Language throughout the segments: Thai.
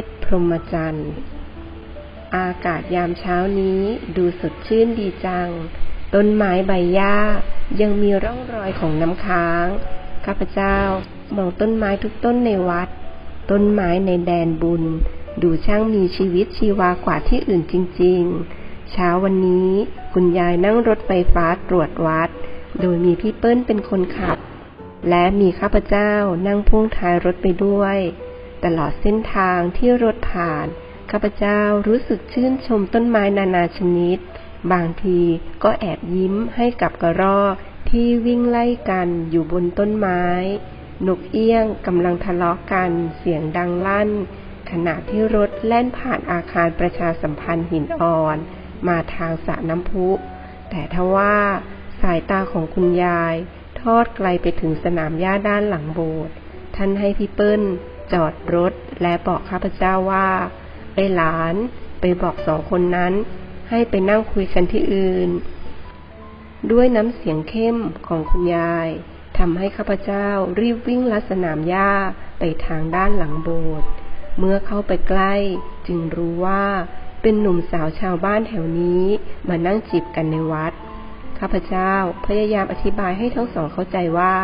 ศพรหมจรรย์ อากาศยามเช้านี้ดูสดชื่นดีจัง ต้นไม้ใบหญ้ายังมีร่องรอยของน้ำค้าง ข้าพเจ้ามองต้นไม้ทุกต้นในวัด ต้นไม้ในแดนบุญ ดูช่างมีชีวิตชีวากว่าที่อื่นจริง ๆ เช้าวันนี้คุณยายนั่งรถไฟฟ้าตรวจวัด โดยมีพี่เปิ้ลเป็นคนขับ และมีข้าพเจ้านั่งพ่วงท้ายรถไปด้วย ตลอดเส้นทางที่รถผ่าน ข้าพเจ้ารู้สึกชื่นชมต้นไม้นานาชนิด บางทีก็แอบยิ้มให้กับกระรอกที่วิ่งไล่กันอยู่บนต้นไม้ นกเอี้ยงกำลังทะเลาะกันเสียงดังลั่น ขณะที่รถแล่นผ่านอาคารประชาสัมพันธ์หินอ่อน มาทางสระน้ำพุ แต่ทว่าสายตาของคุณยาย ทอดไกลไปถึงสนามหญ้าด้านหลังโบสถ์ท่านให้พี่เปิ้ล จอดรถและบอกข้าพเจ้าว่า ไอ้หลานไปบอกสองคนนั้น ให้ไปนั่งคุยกันที่อื่น ด้วยน้ำเสียงเข้มของคุณยายทำให้ข้าพเจ้ารีบวิ่งลัดสนามหญ้าไปทางด้านหลังโบสถ์เมื่อเข้าไปใกล้จึงรู้ว่าเป็นหนุ่มสาวชาวบ้านแถวนี้มานั่งจีบกันในวัด ข้าพเจ้าพยายามอธิบายให้ทั้งสองเข้าใจว่า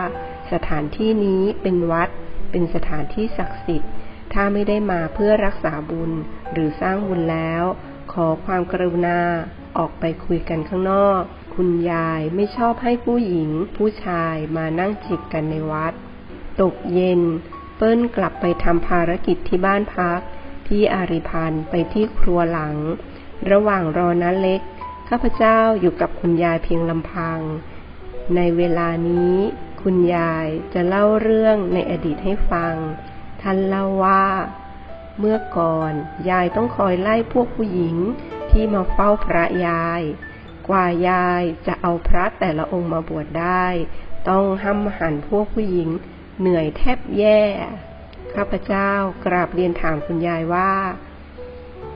สถานที่นี้เป็นวัด เป็นสถานที่ศักดิ์สิทธิ์ ถ้าไม่ได้มาเพื่อรักษาบุญหรือสร้างบุญแล้ว ขอความกรุณาออกไปคุยกันข้างนอก คุณยายไม่ชอบให้ผู้หญิง ผู้ชายมานั่งจีบกันในวัด ตกเย็น เปิ้ลกลับไปทำภารกิจที่บ้านพัก พี่อาริพันธ์ไปที่ครัวหลัง ระหว่างรอน้าเล็ก ข้าพเจ้าอยู่กับคุณยายเพียงลำพัง ในเวลานี้ คุณยายจะเล่าเรื่องในอดีตให้ฟัง ท่านเล่าว่า เมื่อก่อนยายต้องคอยไล่พวกผู้หญิงที่มาเฝ้าพระยาย กว่ายายจะเอาพระแต่ละองค์มาบวชได้ ต้องห้ำหันพวกผู้หญิงเหนื่อยแทบแย่ ข้าพเจ้ากราบเรียนถามคุณยายว่า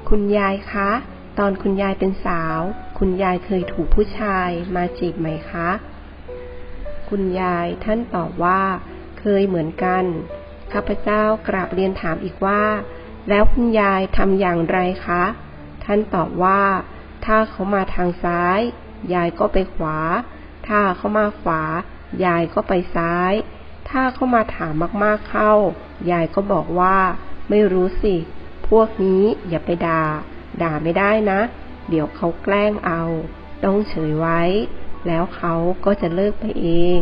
คุณยายคะ ตอนคุณยายเป็นสาว คุณยายเคยถูกผู้ชายมาจีบไหมคะ คุณยายท่านตอบว่า เคยเหมือนกัน ข้าพเจ้ากราบเรียนถามอีกว่า แล้วคุณยายทำอย่างไรคะ ท่านตอบว่า ถ้าเขามาทางซ้าย ยายก็ไปขวา ถ้าเขามาขวา ยายก็ไปซ้าย ถ้าเขามาถามมากๆเข้า ยายก็บอกว่า ไม่รู้สิ พวกนี้อย่าไปด่า ด่าไม่ได้นะ เดี๋ยวเขาแกล้งเอา ต้องเฉยไว้ แล้วเขาก็จะเลิกไปเอง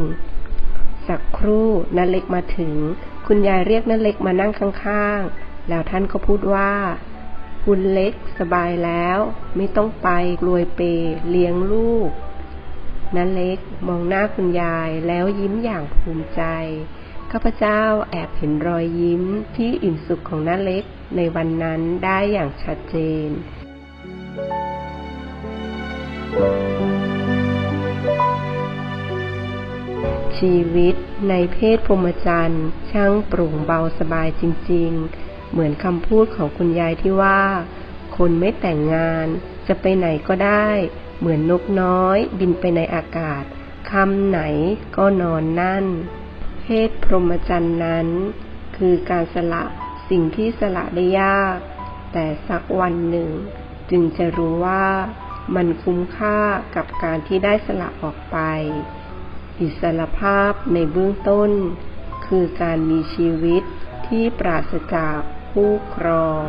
สักครู่นาเล็กมาถึง คุณยายเรียกนาเล็กมานั่งข้างๆ แล้วท่านก็พูดว่า คุณเล็กสบายแล้ว ไม่ต้องไปกลวยเปเลี้ยงลูกนาเล็กมองหน้าคุณยายแล้วยิ้มอย่างภูมิใจข้าพเจ้าแอบเห็นรอยยิ้มที่อิ่มสุขของน้าเล็กในวันนั้นได้อย่างชัดเจน ชีวิตในเพศพรหมจรรย์ช่างโปร่งเบาสบายจริง ๆ เหมือนคำพูดของคุณยายที่ว่า คนไม่แต่งงานจะไปไหนก็ได้ เหมือนนกน้อย บินไปในอากาศคำไหนก็นอนนั่น เพศพรหมจรรย์นั้น คือการสละสิ่งที่สละได้ยาก แต่สักวันหนึ่ง จึงจะรู้ว่ามันคุ้มค่ากับการที่ได้สละออกไป อิสรภาพในเบื้องต้น คือการมีชีวิตที่ปราศจากผู้ครอง